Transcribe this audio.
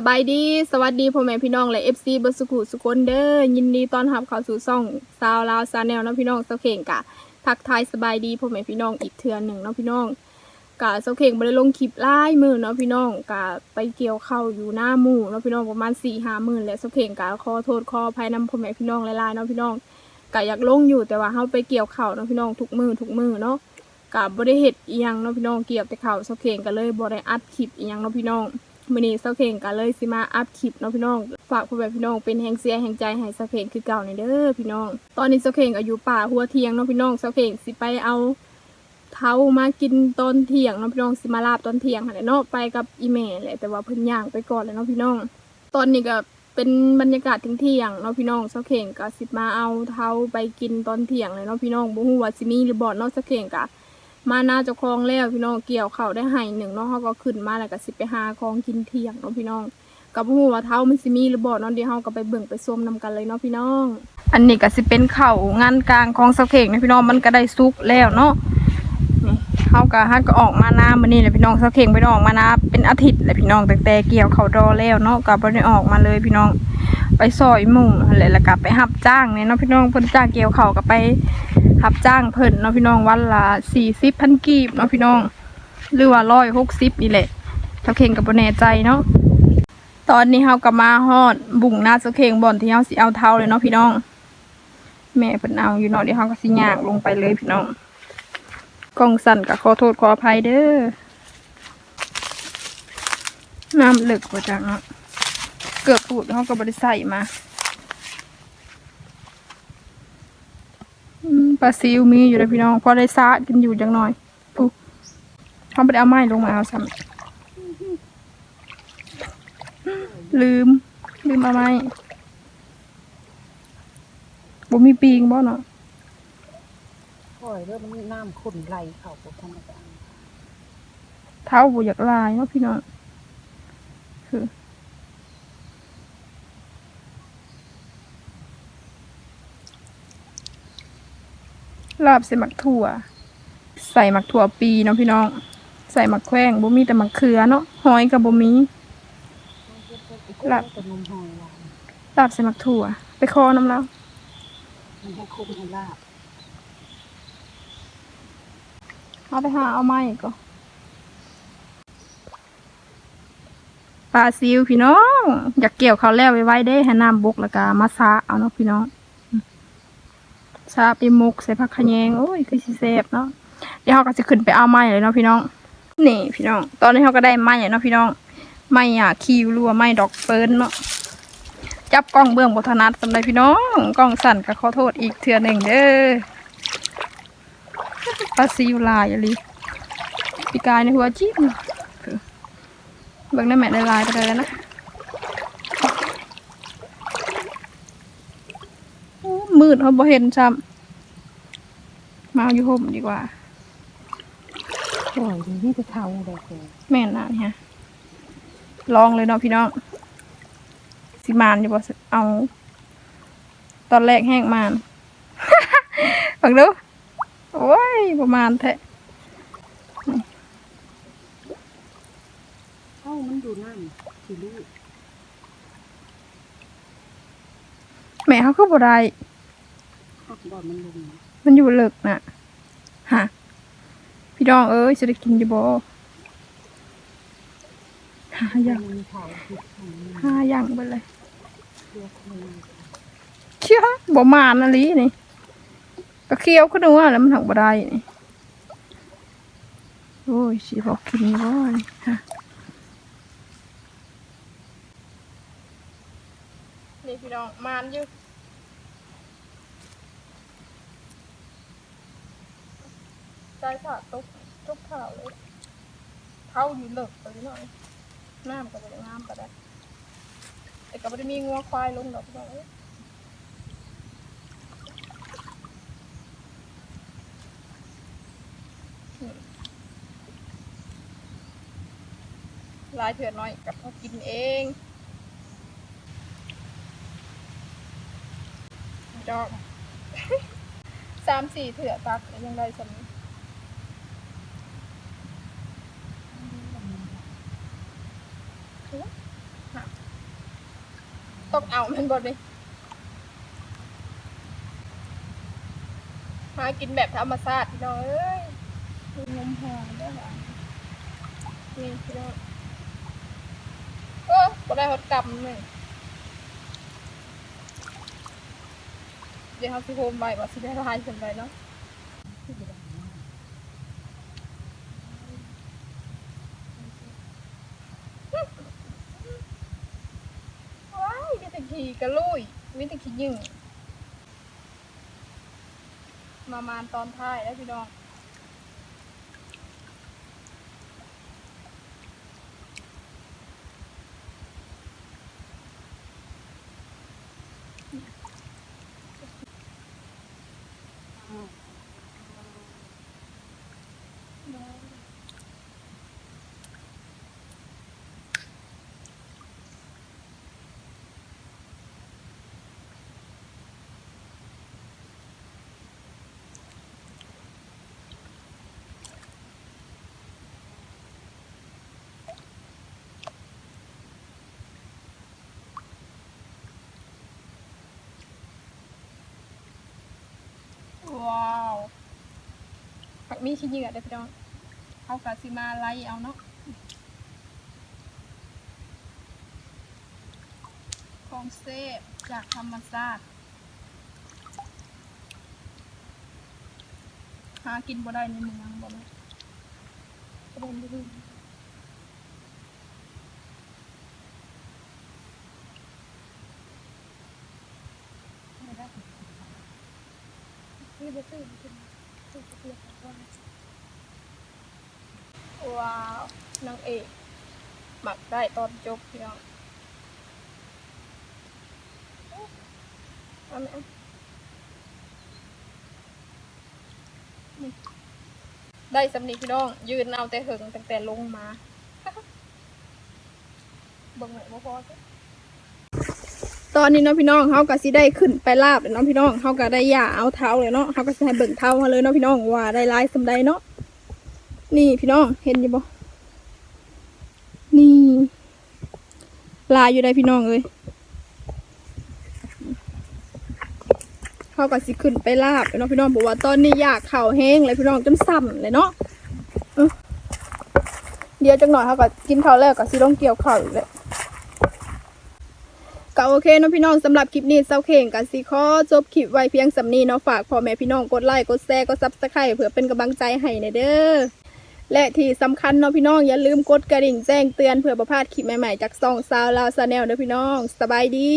สบายดี สวัสดีพ่อแม่พี่น้องและ FC เบอร์สุขุสุคนเด้อยินดีต้อนรับเข้าสู่ช่องซาวลาวซาแนลน้องพี่น้องเซาเข่งกะ ทักทายสบายดีพ่อแม่พี่น้องอีกเทือนหนึ่งเนาะพี่น้องกะเซาเข่งบ่ได้ลงคลิปหลายมื้อเนาะพี่น้องกะไปเกี่ยวเข้าอยู่หน้าหมู่เนาะพี่น้องประมาณ4-5มื้อแล้วเซาเข่งกะขอโทษขอภัยนำพ่อแม่พี่น้องหลายๆเนาะพี่น้องกะอยากลงอยู่แต่ว่าเฮาไปเกี่ยวเข้าวเนาะพี่น้องทุกมือทุกมือเนาะกะบ่ได้เฮ็ดอีหยังเนาะพี่น้องเกี่ยวแต่ข้าวเซาเข่งก็เลยบ่ได้อัดคลิปอีหยังเนาะพี่น้อง มื้อนี้เซาเข่งก็เลยสิมาอัพคลิปเนาะพี่น้อง ฝากพ่อแม่พี่น้องเป็นแห่งเสียแห่งใจให้เซาเข่งคือเก่าในเด้อพี่น้อง ตอนนี้เซาเข่งก็อยู่ป่าหัวเทียงเนาะพี่น้องเซาเข่งสิไปเอาเท้ามากินตอนเที่ยงเนาะพี่น้องสิมาลาบตอนเที่ยงหั่ะเนาะไปกับอีแม่แหละแต่ว่าเพิ่นย่างไปก่อนเลยเนาะพี่น้อง ตอนนี้ก็เป็นบรรยากาศเที่ยงๆเนาะพี่น้องเซาเข่งก็สิมาเอาเท้าไปกินตอนเที่ยงเลยเนาะพี่น้องบ่ฮู้ว่าสิมีหรือบ่เนาะเซาเข่งก็ มาหน้าเจ้าของแล้วพี่น้องเกี่ยวเขาได้ไห้หนึ่งเนาะเขาก็ขึ้นมาแล้วก็สิไปหาของกินเที่ยงเนาะพี่น้องกับหูว่าเท้ามันสิมีหรือบ่เนาะเดี๋ยวเฮาก็ไปเบิ่งไปส้มนำกันเลยเนาะพี่น้อง อันนี้ก็สิเป็นเข่างานกลางของสะเข่งนะพี่น้องมันก็ได้สุกแล้วเนาะนี่เฮาก็ฮัดก็ออกมาหน้ามื้อนี้แหละพี่น้องสะเข่งไปออกมาหน้าเป็นอาทิตย์แหละพี่น้องตั้งแต่เกี่ยวเขาดอแล้วเนาะก็บ่ได้ออกมาเลยพี่น้อง ไปซอยหมู่นั่นแหละแล้วก็ไปรับจ้างเนี่ยเนาะพี่น้องเพิ่นจ้างเกี่ยวเขาก็ไป รับจ้างเพิ่นเนาะพี่น้องวันละสี่สิบพันกีบเนาะพี่น้อง หรือว่าร้อยหกสิบนี่แหละเท่าเข่งกับบ่แน่ใจเนาะตอนนี้เฮาก็มาฮอดบุ่งหน้าเสาเข่งบ่อนที่เฮาสิเอาเท้าเลยเนาะพี่น้อง แม่เพิ่นเอาอยู่เนาะเดี๋ยวเฮาก็สิยางลงไปเลยพี่น้องกล้องสั่นก็ขอโทษขออภัยเด้อน้ำลึกกว่าจังเนาะเกือบพูดเฮาก็บ่ได้ใส่มา อืม ปลาซิวมีอยู่เลยพี่น้องพอได้ซาดกันอยู่จังหน่อยปุ๊บเขาไปเอาไม้ลงมาเอาซ้ำลืม ลืมเอาไม้บ่มีปีงบ่เนาะปล่อยเรื่องมันน้ำขุ่นไหลเขาปกธรรมดาเท้าบ่อยากลายเนาะพี่น้องคือ ลาบใส่หมักถั่ว ใส่หมักถั่วปีเนาะพี่น้อง ใส่หมักแข้งบ่มีแต่หมักเขือเนาะหอยกับบ่มีหลับเป็นนมหอยลายลาบใส่หมักถั่ว ไปคอน้ำแล้วมันให้คุ้มให้ลาบเอาไปหาเอาไม้ก็ปลาซิวพี่น้อง อยากเกี่ยวเขาวแล้วไว้ไว้ได้ให้น้ำบกแล้วก็มาซาเอาเนาะพี่น้อง ซาไปหมกใส่ผักขะแยงโอ้ยคือสิแซ่บเนาะเดี๋ยวเขาก็จะขึ้นไปเอาไม้เลยเนาะพี่น้อง นี่พี่น้อง ตอนนี้เขาก็ได้ไม้เนาะพี่น้อง ไม้อะคิวรัวไม้ดอกเฟิร์นเนาะจับกล้องเบื้องบทนัดสำหรับพี่น้องกล้องสั่นก็ขอโทษอีกเทื่อหนึ่งเด้อปลาซิวลายอะไรปีกายในหัวจิ๊บเนาะคือเบิ่งได้แม่ได้ลายไปเลยนะโอ้ มืดเขาบ่เห็นซ้ำมาเอาอยู่ห่มดีกว่าปล่อยดีที่จะเท่าแบบนี้แม่นนะนี่ฮะลองเลยเนาะพี่น้องสิมานอยู่บ่เอา ตอนแรกแห้งมานฟังดูโอ้ยประมาณแท้เท่ามันดูนั่นทีลูกแม่เขาคือบ่ได้หัก บอมันลงมันอยู่เลิกน่ะฮะพี่น้องเอ้ยจะได้กินอยู่บ่หาอย่างมันมีเขาที่ทำมันหาอย่างไปเลยเชื่อบ่มานอะลีนี่ก็เคี้ยวขึ้นว่าแล้วมันหักบ่ได้นี่โอ้ยสิบอกกินบ่นี่ฮะนี่พี่น้องมานอยู่ ใจขาดตุกทุกข่าเลยเท้าอยู่เลิกไปหน่อยน้ำก็บ่ได้งามก็ได้แต่ก็ไม่ได้มีงัวควายลงดอกพี่น้องเอ้ยลายเถื่อนน้อยกับเขากินเองดอกสามสี่เถื่อตักยังได้สำนี้ ต้องเอามันบดเลยมากินแบบธรรมชาติพี่น้องเอ้ยมีงมหอมด้วยค่ะนี่พี่น้องเออก็ได้ฮอตกำหนึ่งเดี๋ยวเขาสิโฮมใบว่าสิได้ลายสำไรเนาะ ว้ ทีกระลุยมีแต่ขี่ยิงมามาตอนท้ายแล้วพี่น้อง ว้าวผักมีขี้เหยื่อเด้อพี่น้องเอากาซิมาไล่เอาเนาะของเซฟจากธรรมชาติหากินบ่ได้ในเมืองบ่แม่บ่ได้บ่ได้ นี่บ่ซื้อบ่ซื้อซื้อเปียกก่อนว้าวนางเอกหมักได้ตอนจบเพี่น้องเอาไหมเอานี่ได้สำนีพี่น้อง ยืนเอาแต่เหึงตั้งแต่ลงมาบิ่งหนบ่พอจ้ะ ตอนนี้เนาะพี่น้องเขาก็สิได้ขึ้นไปลาบแล้วเนาะพี่น้องเขาก็ได้ย่าเอาเท้าเลยเนาะเขาก็สิให้เบิ่งเท้าเขาเลยเนาะพี่น้องว่าได้ลายสำใดเนาะนี่พี่น้องเห็นอยู่บ่นี่ลายอยู่ได้พี่น้องเลยเขาก็สิขึ้นไปลาบเนาะพี่น้องบอกว่าตอนนี้อยากเข่าแห้งเลยพี่น้องจนสั่นเลยเนาะเอ้อเดี๋ยวจังหน่อยเขาก็กินข้าวแล้วก็สิลงเกี่ยวข้าวอีกเลย ก็โอเคเนาะพี่น้องสำหรับคลิปนี้เซาเข่งกับซีขอจบคลิปไว้เพียงสำนีเนาะฝากพ่อแม่พี่น้องกดไลค์กดแชร์กดซับสไครต์เพื่อเป็นกำลังใจให้ในเด้อและที่สำคัญเนาะพี่น้องอย่าลืมกดกระดิ่งแจ้งเตือนเพื่อประพลาดคลิปใหม่ๆจากซองซาวลาวซาแนลเด้อพี่น้อง สบายดี